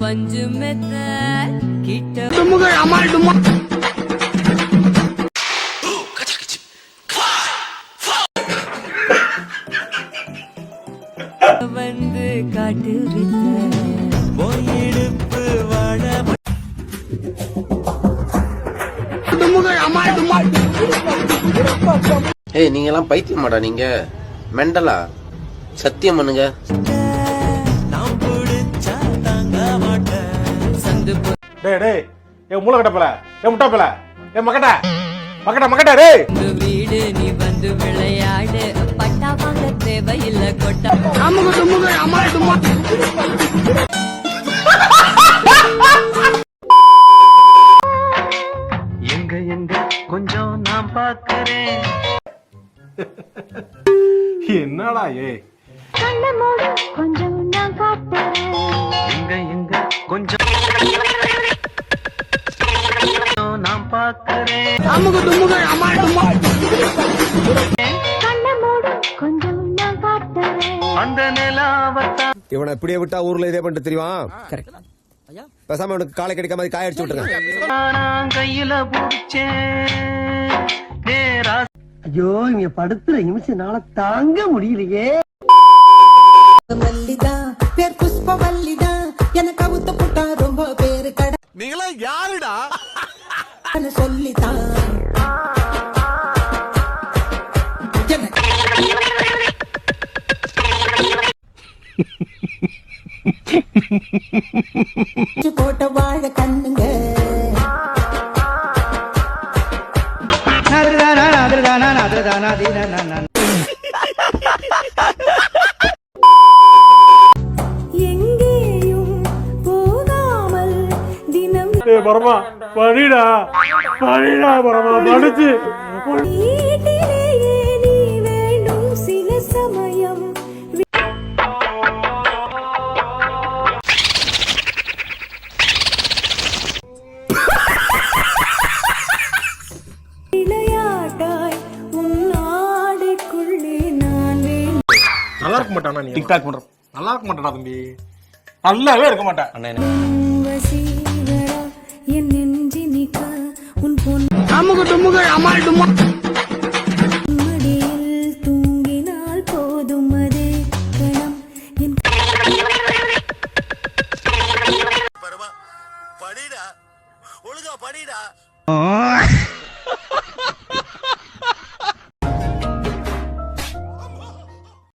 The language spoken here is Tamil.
பஞ்சு மெத்த கிட்ட வந்து காட்டு வித்த ஏய் நீங்க எல்லாம் பைத்தியமாடா நீங்க. மெண்டலா? சத்தியம் பண்ணுங்க. டேய் டேய் ஏ மூளை கட்டப்பல ஏ முட்டாப்பல ஏ மக்கட்ட மக்கட்ட மக்கட்ட பொண்ணு வீடு நீ வந்து விளையாடு பட்டா வாங்க தேவையில்ல கொட்டா எங்க எங்க கொஞ்சம் நான் பார்க்கறேன். என்னடா ஏய் கொஞ்சம் நான் காட்டுறேன் எங்க எங்க கொஞ்சம் நான் பார்க்கறேன் கண்ணை மூடு கொஞ்சம் நான் காட்டுறேன் அந்த நிலாவத்தான் இவனை இப்படியே விட்டா ஊர்ல இதே பண்ணிட்டு தெரியுமா பேசாம அவனுக்கு காலை கிடைக்காம காய அடிச்சு விட்டுருங்க. நான் கையில பிடிச்சேன். நேரா ஐயோ இங்க படுத்துற நிமிஷம்னால தாங்க முடியலையே. மல்லிதா பேர் புஷ்ப மல்லிதா எனக்கு அவுத்த புட்டா ரொம்ப பேரு கட நீங்களா யாருடா? சொல்லித்தான். போட்ட வாழ கண்ணுங்க. எங்கேயும் ஏய் பரமா படிடா படிடா பரமா படிச்சு நல்லா இருக்க மாட்டானா நீ? டிக்டாக் பண்ற நல்லா இருக்க மாட்டானா தம்பி. நல்லாவே இருக்க மாட்டான். வசீகரா பொன் மடியில் தூங்கினால் போதும் அதே கணம். என் படிடா ஒழுங்கா படிடா.